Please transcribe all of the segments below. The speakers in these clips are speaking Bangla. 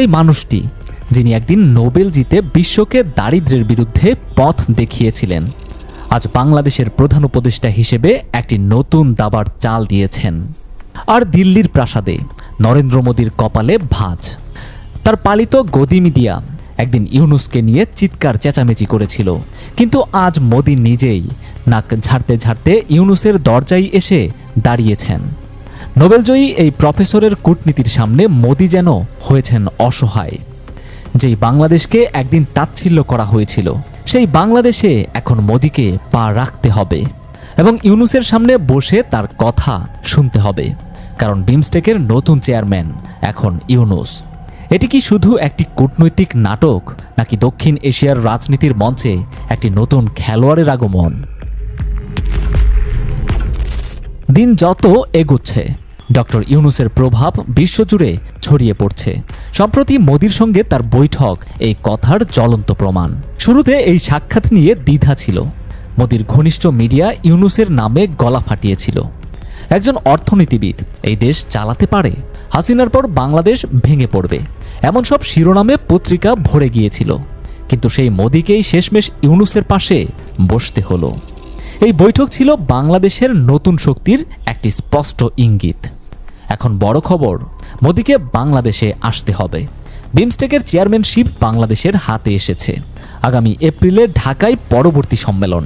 এই মানুষটি, যিনি একদিন নোবেল জিতে বিশ্বকে দারিদ্র্যের বিরুদ্ধে পথ দেখিয়েছিলেন, আজ বাংলাদেশের প্রধান উপদেষ্টা হিসেবে একটি নতুন দাবার চাল দিয়েছেন। আর দিল্লির প্রাসাদে নরেন্দ্র মোদীর কপালে ভাঁজ। তার পালিত গদি মিডিয়া একদিন ইউনুসকে নিয়ে চিৎকার চেঁচামেচি করেছিল, কিন্তু আজ মোদি নিজেই নাক ঝাড়তে ঝাড়তে ইউনুসের দরজায় এসে দাঁড়িয়েছেন। নোবেলজয়ী এই প্রফেসরের কূটনীতির সামনে মোদি যেন হয়েছেন অসহায়। যেই বাংলাদেশকে একদিন তাচ্ছিল্য করা হয়েছিল, সেই বাংলাদেশে এখন মোদিকে পা রাখতে হবে এবং ইউনুসের সামনে বসে তার কথা শুনতে হবে, কারণ বিমস্টেকের নতুন চেয়ারম্যান এখন ইউনুস। এটি কি শুধু একটি কূটনৈতিক নাটক, নাকি দক্ষিণ এশিয়ার রাজনীতির মঞ্চে একটি নতুন খেলোয়াড়ের আগমন? দিন যত এগোচ্ছে ডক্টর ইউনুসের প্রভাব বিশ্বজুড়ে ছড়িয়ে পড়ছে। সম্প্রতি মোদির সঙ্গে তার বৈঠক, এই কথার জ্বলন্ত প্রমাণ। শুরুতে এই সাক্ষাৎ নিয়ে দ্বিধা ছিল। মোদির ঘনিষ্ঠ মিডিয়া ইউনুসের নামে গলা ফাটিয়েছিল। একজন অর্থনীতিবিদ, এই দেশ চালাতে পারে? হাসিনার পর বাংলাদেশ ভেঙে পড়বে। এমন সব শিরোনামে পত্রিকা ভরে গিয়েছিল। কিন্তু সেই মোদিকেই শেষমেশ ইউনুসের পাশে বসতে হলো। এই বৈঠক ছিল বাংলাদেশের নতুন শক্তির একটি স্পষ্ট ইঙ্গিত। এখন বড় খবর, মোদিকে বাংলাদেশে আসতে হবে। বিমস্টেকের চেয়ারম্যানশিপ বাংলাদেশের হাতে এসেছে। আগামী এপ্রিলে ঢাকায় পরবর্তী সম্মেলন।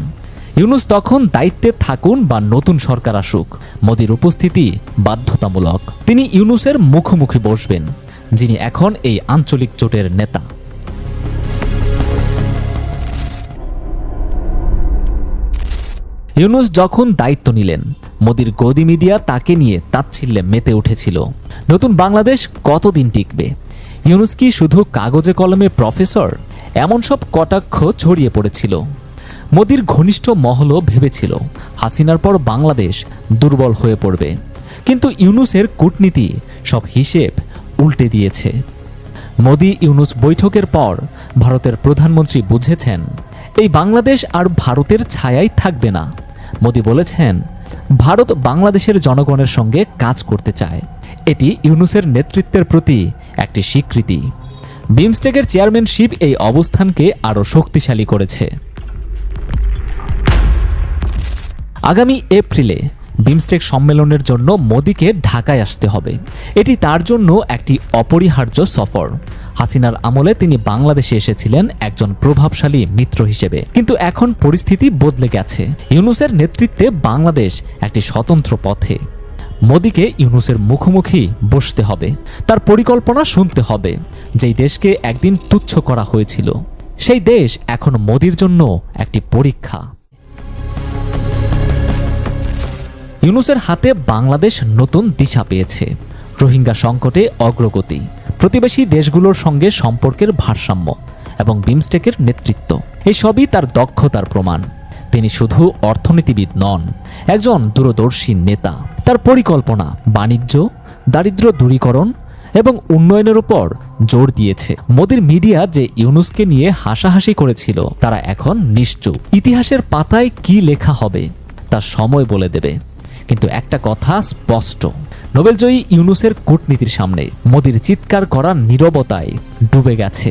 ইউনুস তখন দায়িত্বে থাকুন বা নতুন সরকার আসুক, মোদির উপস্থিতি বাধ্যতামূলক। তিনি ইউনুসের মুখোমুখি বসবেন, যিনি এখন এই আঞ্চলিক জোটের নেতা। ইউনুস যখন দায়িত্ব নিলেন মোদির গদি মিডিয়া তাকে নিয়ে তাচ্ছিল্যে মেতে উঠেছিল। নতুন বাংলাদেশ কতদিন টিকবে? ইউনুস কি শুধু কাগজে কলমে প্রফেসর? এমন সব কটাক্ষ ছড়িয়ে পড়েছিল। মোদির ঘনিষ্ঠ মহলও ভেবেছিল, হাসিনার পর বাংলাদেশ দুর্বল হয়ে পড়বে। কিন্তু ইউনুসের কূটনীতি সব হিসেব উল্টে দিয়েছে। মোদি ইউনুস বৈঠকের পর ভারতের প্রধানমন্ত্রী বুঝেছেন, এই বাংলাদেশ আর ভারতের ছায়াই থাকবে না। মোদি বলেছেন ভারত বাংলাদেশের জনগণের সঙ্গে কাজ করতে চায়। এটি ইউনুসের নেতৃত্বের প্রতি একটি স্বীকৃতি। বিমস্টেকের চেয়ারম্যানশিপ এই অবস্থানকে আরও শক্তিশালী করেছে। আগামী এপ্রিলে বিমস্টেক সম্মেলনের জন্য মোদিকে ঢাকায় আসতে হবে। এটি তার জন্য একটি অপরিহার্য সফর। হাসিনার আমলে তিনি বাংলাদেশে এসেছিলেন একজন প্রভাবশালী মিত্র হিসেবে। কিন্তু এখন পরিস্থিতি বদলে গেছে। ইউনুসের নেতৃত্বে বাংলাদেশ একটি স্বতন্ত্র পথে। মোদিকে ইউনুসের মুখোমুখি বসতে হবে। তার পরিকল্পনা শুনতে হবে। যেই দেশকে একদিন তুচ্ছ করা হয়েছিল, সেই দেশ এখন মোদির জন্য একটি পরীক্ষা। ইউনুসের হাতে বাংলাদেশ নতুন দিশা পেয়েছে। রোহিঙ্গা সংকটে অগ্রগতি, প্রতিবেশী দেশগুলোর সঙ্গে সম্পর্কের ভারসাম্য এবং বিমস্টেকের নেতৃত্ব, এই সবই তার দক্ষতার প্রমাণ। তিনি শুধু অর্থনীতিবিদ নন, একজন দূরদর্শী নেতা। তার পরিকল্পনা বাণিজ্য, দারিদ্র দূরীকরণ এবং উন্নয়নের উপর জোর দিয়েছে। মোদির মিডিয়া যে ইউনুসকে নিয়ে হাসাহাসি করেছিল, তারা এখন নিশ্চুপ। ইতিহাসের পাতায় কি লেখা হবে, তা সময় বলে দেবে। কিন্তু একটা কথা স্পষ্ট। নোবেলজয়ী ইউনুসের কূটনীতির সামনে মোদির চিৎকার করার নিরবতায় ডুবে গেছে।